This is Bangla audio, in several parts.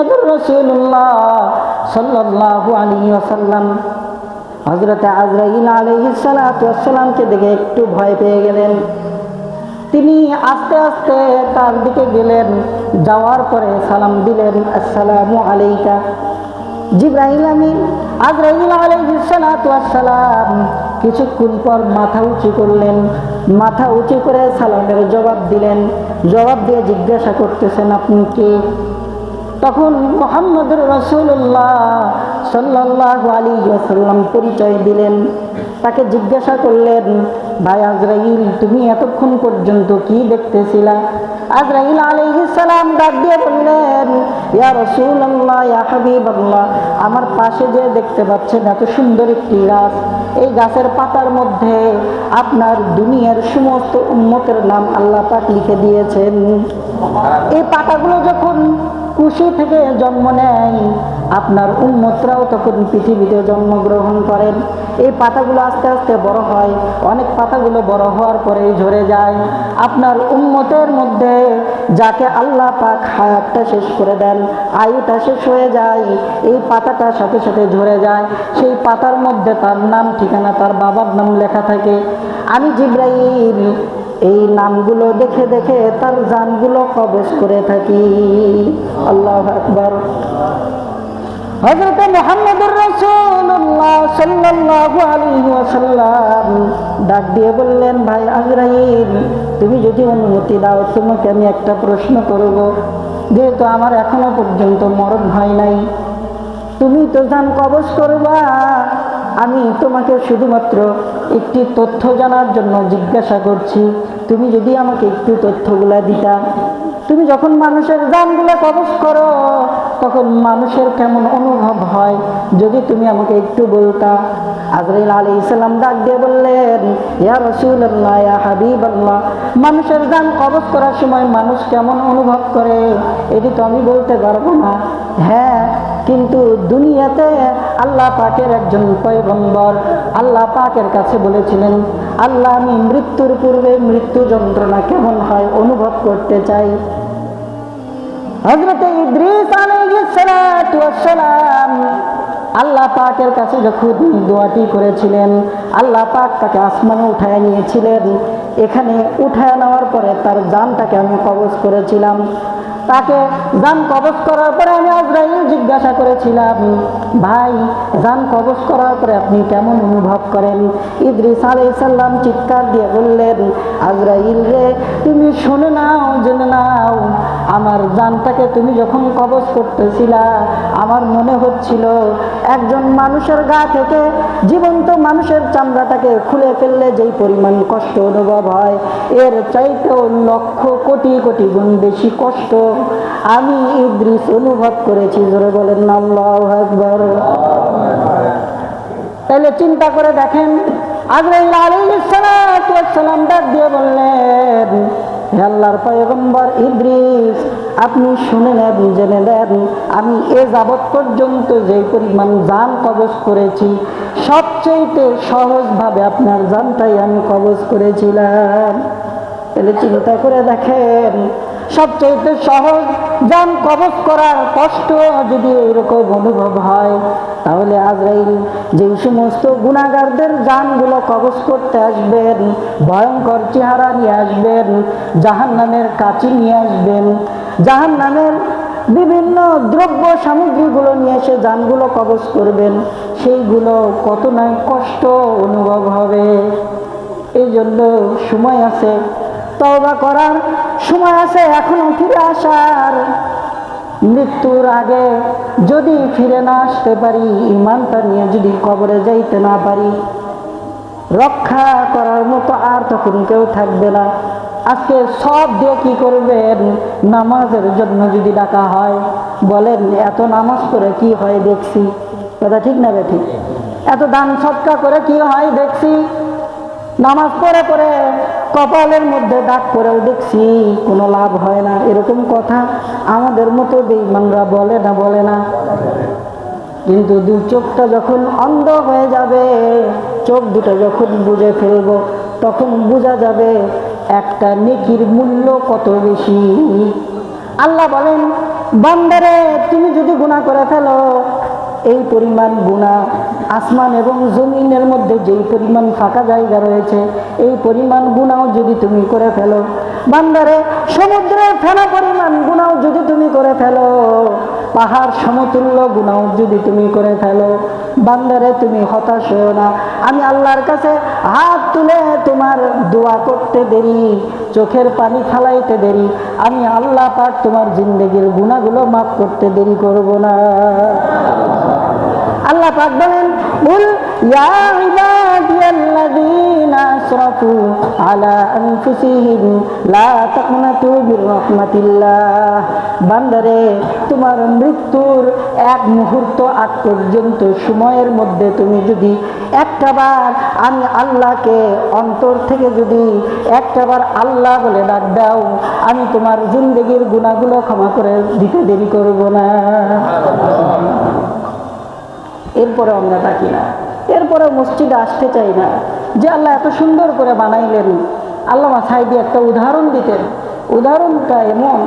মোহাম্মদুর রসুল্লাহ সাল্লাহ আলী ওসাল্লাম হজরতে আজরাইল আলহিসালামকে দেখে একটু ভয় পেয়ে গেলেন। তিনি আস্তে আস্তে তার দিকে গেলেন, যাওয়ার পরে সালাম দিলেন, আসসালামু আলাইকা। জিব্রাহিল আমিন, আজরাইল আলাইহিসসালাম কিছুক্ষণ পর মাথা উঁচু করলেন। মাথা উঁচু করে সালামের জবাব দিলেন। জবাব দিয়ে জিজ্ঞাসা করতেছেন, আপনি কে? তখন মোহাম্মদুর রসুল্লাহ সাল্লাহ আলী সাল্লাম পরিচয় দিলেন। তাকে জিজ্ঞাসা করলেন, ভাই আজরাইল, তুমি এতক্ষণ পর্যন্ত কি দেখতেছিলা? আজরাইল সালাম ডাক দিয়ে বললেন, ইয়া রাসূলুল্লাহ, ইয়া হাবিবাল্লাহ, আমার পাশে যে দেখতে পাচ্ছেন এত সুন্দর একটি গাছ। এই গাছের পাতার মধ্যে আপনার দুনিয়ার সমস্ত উম্মতের নাম আল্লাহ পাক লিখে দিয়েছেন। এই পাতাগুলো যখন কুশি থেকে জন্ম নেয়। আপনার উন্মতরাও তখন পৃথিবীতে জন্মগ্রহণ করেন। এই পাতাগুলো আস্তে আস্তে বড় হয়। অনেক পাতাগুলো বড় হওয়ার পরে ঝরে যায়। আপনার উন্মতের মধ্যে যাকে আল্লাহ পাক হায়াতটা শেষ করে দেন, আয়ুটা শেষ হয়ে যায়। এই পাতাটার সাথে সাথে ঝরে যায়। সেই পাতার মধ্যে তার নাম ঠিকানা, তার বাবার নাম লেখা থাকে। আমি জিব্রাইল এই নামগুলো দেখে দেখে তার জানগুলো কবজ করে থাকি। আল্লাহ আকবর। হজরত মোহাম্মদুর রসুল্লাহ আলাইহি ডাক দিয়ে বললেন, ভাই আজরাইল, তুমি যদি অনুমতি দাও, তোমাকে আমি একটা প্রশ্ন করব। যেহেতু আমার এখনও পর্যন্ত মরণ হয় নাই, তুমি তো জান কবজ করবা। আমি তোমাকে শুধুমাত্র একটি তথ্য জানার জন্য জিজ্ঞাসা করছি। তুমি যদি আমাকে একটু তথ্যগুলা দিতা। তুমি যখন মানুষের জানগুলো কবচ করো, তখন মানুষের কেমন অনুভব হয়? যদি তুমি আমাকে একটু বলতা। আজরাইল আলী ইসলাম ডাক দিয়ে বললেন, ইয়া রসুল্লাহ ইয়া হাবিব আল্লাহ মানুষের জান কবজ করার সময় মানুষ কেমন অনুভব করে? এটি তো আমি বলতে পারব না। হ্যাঁ কিন্তু দুনিয়াতে আল্লাহ পাকের একজন পয়গম্বর, আল্লাহ পাকের কাছে বলেছিলেন, আল্লাহ আমি মৃত্যুর পূর্বে মৃত্যু যন্ত্রণা কেমন হয় অনুভব করতে চাই? হজরত ইদ্রিস আলাইহিসসালাম আল্লাহ পাকের কাছে যখন দোয়াটি করেছিলেন, আল্লাহ পাক তাকে আসমানে উঠায় নিয়েছিলেন। এখানে উঠায় নেওয়ার পরে তার জানটাকে আমি কবজ করেছিলাম। তাকে জান কবজ করার পরে আমি আজরাইল জিজ্ঞাসা করেছিলাম, ভাই, জান কবজ করার পরে আপনি কেমন অনুভব করেন? ইদ্রিস আলাইসাল্লাম চিৎকার দিয়ে বললেন, আজরাইল রে, তুমি শুনে নাও, জেনে নাও আমার জানটাকে তুমি যখন কবজ করতেছিলা, আমার মনে হচ্ছিল একজন মানুষের গা থেকে জীবন্ত মানুষের চামড়াটাকে খুলে ফেললে যেই পরিমাণ কষ্ট অনুভব হয়, এর চাইতেও লক্ষ কোটি কোটি গুণ বেশি কষ্ট আমি ইদ্রিস অনুভব করেছি। জোরে বলেন, আল্লাহু আকবার। তাহলে চিন্তা করে দেখেন, আজরাইল আলাইহিস সালাতু ওয়াস সালাম ডাক দিয়ে বললেন আল্লাহর পয়গম্বর ইদ্রিস, আপনি শুনে নেন, জেনে নেন, আমি এ যাবৎ পর্যন্ত যে পরিমাণ যান কবজ করেছি সবচেয়ে সহজভাবে আপনার যানটাই আমি কবজ করেছিলাম। তাহলে চিন্তা করে দেখেন সবচেয়ে সহজ যান কবজ করার কষ্ট যদি এরকম অনুভব হয়, তাহলে আজরাইল যে সমস্ত গুণাগারদের যানগুলো কবজ করতে আসবেন, ভয়ঙ্কর চেহারা নিয়ে আসবেন জাহান নামের কাছে নিয়ে আসবেন জাহান নামের বিভিন্ন দ্রব্য সামগ্রীগুলো নিয়ে এসে যানগুলো কবজ করবেন, সেইগুলো কত নয় কষ্ট অনুভব হবে। এই জন্য সময় আছে। তওবা করার সময় আছে এখনও ফিরে আসার। মৃত্যুর আগে যদি ফিরে না আসতে পারি ইমানটা নিয়ে যদি কবরে যাইতে না পারি, রক্ষা করার মতো আর তখন কেউ থাকবে না। আজকে সব দিয়ে কি করবেন? নামাজের জন্য যদি ডাকা হয়, বলেন, এত নামাজ করে কি হয় দেখছি? কথা ঠিক না ঠিক? এত দান সৎকা করে কি হয় দেখছি? নামাজ পড়ে পড়ে কপালের মধ্যে দাগ পরেও দেখছি, কোনো লাভ হয় না, এরকম কথা আমাদের মতো বেইমানরা বলে না বলে না। কিন্তু দু চোখটা যখন অন্ধ হয়ে যাবে, চোখ দুটো যখন বুঝে ফেলব, তখন বোঝা যাবে একটা নেকির মূল্য কত বেশি। আল্লাহ বলেন, বান্দারে, তুমি যদি গুণা করে ফেলো, এই পরিমাণ গুণা আসমান এবং জমিনের মধ্যে যেই পরিমাণ ফাঁকা জায়গা রয়েছে, এই পরিমাণ গুণাও যদি তুমি করে ফেলো। বান্দারে, সমুদ্রের ফেনা পরিমাণ গুণাও যদি তুমি করে ফেলো। পাহাড় সমতুল্য গুণাও যদি তুমি করে ফেলো। বান্দারে, তুমি হতাশ হও না। আমি আল্লাহর কাছে হাত তুলে তোমার দোয়া করতে দেরি, চোখের পানি ফালাইতে দেরি। আমি আল্লাহ পাক তোমার জিন্দগির গুণাগুলো মাফ করতে দেরি করব না। আল্লাহ পাক বলেন বল ইয়া ইবাদিয়াল্লাযীনা আসরাফু আলা আনফুসিহিম, লা তাকনাতু মির রাহমাতিল্লাহ বান্দারে, তোমার মৃত্যুর এক মুহূর্ত আগ পর্যন্ত সময়ের মধ্যে তুমি যদি একটাবার আমি আল্লাহকে অন্তর থেকে যদি একটাবার আল্লাহ বলে ডাক দাও, আমি তোমার জিন্দগির গুণাগুলো ক্ষমা করে দিতে দেরি করব না। এরপরে আমরা ডাকি না। এরপরে মসজিদে আসতে চাই না। যে আল্লাহ এত সুন্দর করে বানাইলেন আল্লাহ সাহেবী একটা উদাহরণ দিতেন। উদাহরণটা এমন,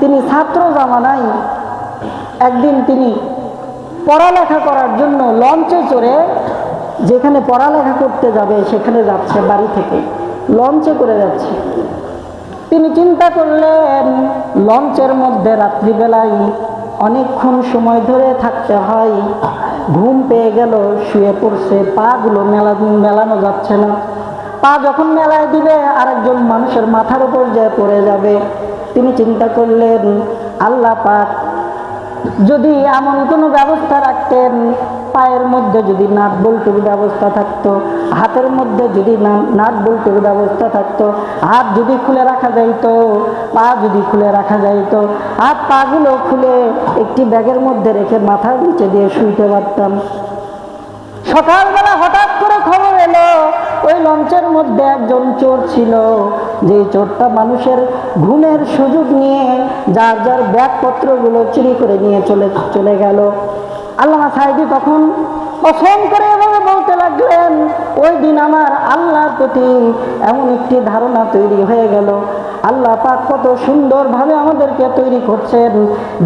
তিনি ছাত্র জামানায় একদিন তিনি পড়ালেখা করার জন্য লঞ্চে চড়ে যেখানে পড়ালেখা করতে যাবে, সেখানে যাচ্ছে বাড়ি থেকে। লঞ্চে করে যাচ্ছে। তিনি চিন্তা করলেন, লঞ্চের মধ্যে রাত্রিবেলায় অনেকক্ষণ সময় ধরে থাকতে হয়। ঘুম পেয়ে গেল, শুয়ে পড়ছে। পাগুলো মেলা মেলানো যাচ্ছে না। পা যখন মেলায় দিবে আরেকজন মানুষের মাথার উপর যে পড়ে যাবে। তিনি চিন্তা করলেন, আল্লাহ পাক যদি এমন কোনো ব্যবস্থা রাখতেন পায়ের মধ্যে যদি নাট বল্টুর ব্যবস্থা থাকতো, হাতের মধ্যে যদি নাট বল্টুর ব্যবস্থা থাকতো, হাত যদি খুলে রাখা যাইতো, পা যদি খুলে রাখা যাইতো, হাত পাগুলো খুলে একটি ব্যাগের মধ্যে রেখে মাথার নিচে দিয়ে শুইতে পারতাম। সকালবেলা হঠাৎ করে খবর এলো, ওই লঞ্চের মধ্যে একজন চোর ছিল। যে চোরটা মানুষের ঘুমের সুযোগ নিয়ে যার যার ব্যাগপত্রগুলো চুরি করে নিয়ে চলে চলে গেল। আল্লামা সাহেবি তখন পছন্দ করে এভাবে বলতে লাগলেন, ওই দিন আমার আল্লাহর প্রতি এমন একটি ধারণা তৈরি হয়ে গেল। আল্লাহ পাক কত সুন্দরভাবে আমাদেরকে তৈরি করছেন।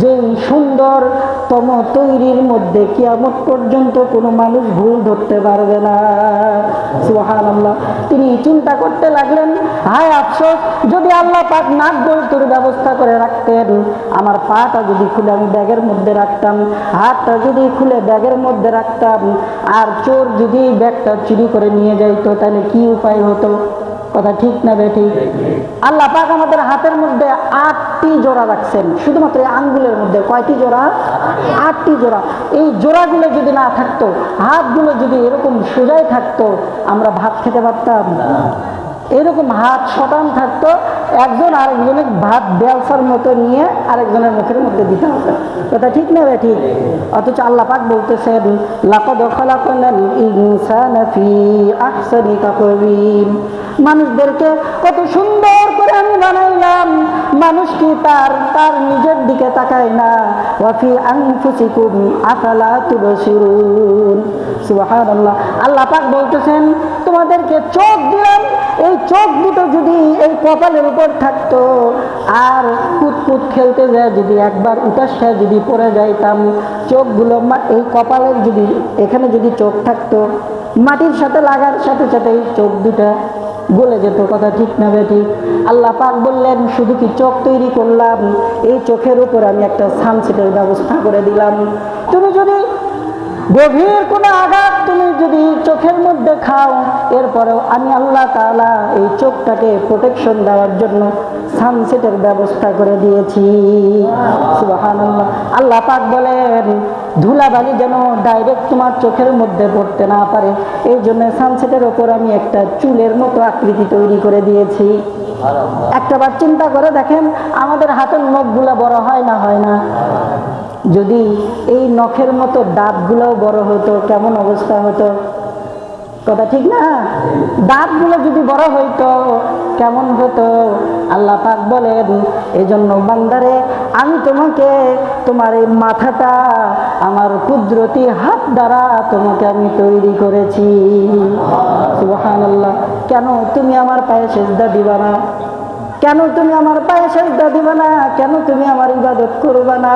যেই সুন্দরতম তৈরির মধ্যে কিয়ামত পর্যন্ত কোনো মানুষ ভুল ধরতে পারবে না। সুহান আল্লাহ তিনি চিন্তা করতে লাগলেন, হায় আফসোস, যদি আল্লাহ পাক নাক বল্টুর ব্যবস্থা করে রাখতেন, আমার পাটা যদি খুলে আমি ব্যাগের মধ্যে রাখতাম, হাতটা যদি খুলে ব্যাগের মধ্যে রাখতাম, আর চোর যদি ব্যাগটা চুরি করে নিয়ে যাইতো, তাহলে কি উপায় হতো? কথা ঠিক না বে ঠিক? আল্লাহ পাক আমাদের হাতের মধ্যে আটটি জোড়া রাখছেন। শুধুমাত্র এই আঙ্গুলের মধ্যে। কয়টি জোড়া? আটটি জোড়া। এই জোড়াগুলো যদি না থাকতো, হাতগুলো যদি এরকম সোজাই থাকতো, আমরা ভাত খেতে পারতাম। এরকম হাত শটান থাকতো, একজন আরেকজনের ভাত ব্যবসার মতো নিয়ে আরেকজনের মুখের মধ্যে দিতে হবে কথা ঠিক না ঠিক? অথচ আল্লাহ পাক বলতেছেন মানুষদেরকে কত সুন্দর করে আমি বানাইলাম। মানুষ কি তার তার নিজের দিকে তাকায় না? ওয়াফি আনফুসিকুম আফালা তুবসিরুন সুবহানাল্লাহ। আল্লাহ পাক বলতেছেন, তোমাদেরকে চোখ দিলাম। এই চোখ দুটো যদি এই কপালের উপর থাকতো, আর কুতকুত খেলতে যায় যদি, একবার উতাস যদি পড়ে যাইতাম, চোখগুলো এই কপালের যদি এখানে যদি চোখ থাকতো, মাটির সাথে লাগার সাথে সাথে এই চোখ দুটা গলে যেত কথা ঠিক না বেটি। আল্লাহ পাক বললেন, শুধু কি চোখ তৈরি করলাম? এই চোখের উপর আমি একটা সানসেটের ব্যবস্থা করে দিলাম। তুমি যদি গভীর কোনো আঘাত তুমি যদি চোখের মধ্যে খাও, এরপরেও আমি আল্লাহ তালা এই চোখটাকে প্রোটেকশন দেওয়ার জন্য সানসেটের ব্যবস্থা করে দিয়েছি। আল্লাহ পাক বলেন, ধুলাবালি যেন ডাইরেক্ট তোমার চোখের মধ্যে পড়তে না পারে। এই জন্য সানসেটের ওপর আমি একটা চুলের মতো আকৃতি তৈরি করে দিয়েছি। একটাবার চিন্তা করে দেখেন, আমাদের হাতের নখগুলা বড় হয় না হয় না? যদি এই নখের মতো দাঁতগুলোও বড় হতো, কেমন অবস্থা হতো? কথা ঠিক না? দাঁতগুলো যদি বড় হইতো, কেমন হতো? আল্লাহ পাক বলেন এই জন্য বান্দারে, আমি তোমাকে, তোমার এই মাথাটা, আমার কুদরতি হাত দ্বারা তোমাকে আমি তৈরি করেছি। কেন তুমি আমার পায়ে সেজদা দিবা না? কেন তুমি আমার পায়ে সেজদা দিবা না? কেন তুমি আমার ইবাদত করবা না?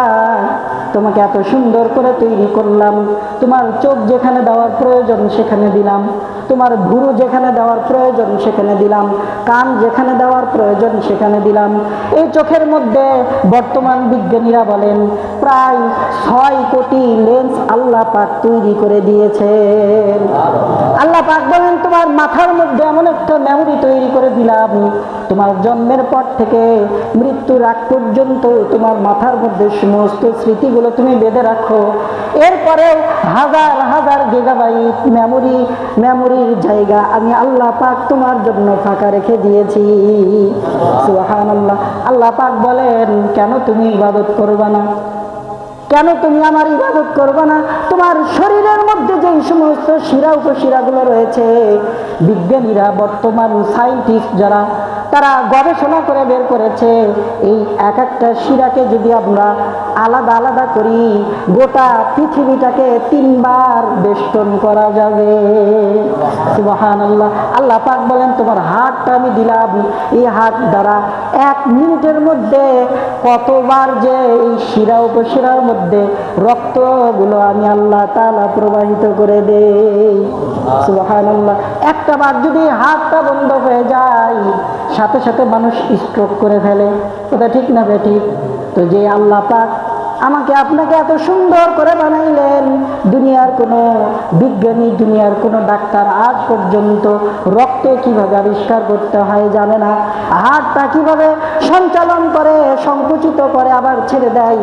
তোমাকে এত সুন্দর করে তৈরি করলাম। তোমার চোখ যেখানে দেওয়ার প্রয়োজন সেখানে দিলাম। তোমার ভুরু যেখানে দেওয়ার প্রয়োজন সেখানে দিলাম। কান যেখানে দেওয়ার প্রয়োজন সেখানে দিলাম। এই চোখের মধ্যে বর্তমান বিজ্ঞানীরা বলেন, প্রায় ছয় কোটি লেন্স আল্লাহ পাক তৈরি করে দিয়েছে আল্লাহ পাক বলেন, তোমার মাথার মধ্যে এমন একটা মেমোরি তৈরি করে দিলাম। তোমার জন্মের পর থেকে মৃত্যুর আগ পর্যন্ত তোমার মাথার মধ্যে সমস্ত স্মৃতিগুলো তুমি বেঁধে রাখো। এরপরে হাজার হাজার গিগাবাইট মেমোরি মেমোরির জায়গা আমি আল্লাহ পাক তোমার জন্য ফাঁকা রেখে দিয়েছি। সুবহানাল্লাহ। আল্লাহ পাক বলেন, কেন তুমি ইবাদত করবে না? কেন তুমি আমার ইবাদত করবে না? তোমার শরীরের মধ্যে যে সমস্ত শিরা উপশিরাগুলো রয়েছে, বিজ্ঞানীরা, বর্তমান সায়েন্টিস্ট যারা তারা গবেষণা করে বের করেছে, এই এক একটা শিরাকে যদি আমরা আলাদা আলাদা করি, গোটা পৃথিবীটাকে তিনবার বেষ্টন করা যাবে। সুবাহান আল্লাহ আল্লাহ পাক বলেন, তোমার হাতটা আমি দিলাম। এই হাত দ্বারা এক মিনিটের মধ্যে কতবার যে এই শিরা উপশিরার মধ্যে রক্তগুলো আমি আল্লাহ তালা প্রবাহিত করে দেই। একটা বার যদি হাতটা বন্ধ হয়ে যায়, সাথে সাথে মানুষ স্ট্রোক করে ফেলে। ওটা ঠিক না বে ঠিক? তো যে আল্লাহ পাক আমাকে আপনাকে এত সুন্দর করে বানাইলেন, দুনিয়ার কোনো বিজ্ঞানী, দুনিয়ার কোনো ডাক্তার আজ পর্যন্ত রক্ত কীভাবে আবিষ্কার করতে হয় জানে না। হাড়টা কীভাবে সঞ্চালন করে, সংকুচিত করে আবার ছেড়ে দেয়।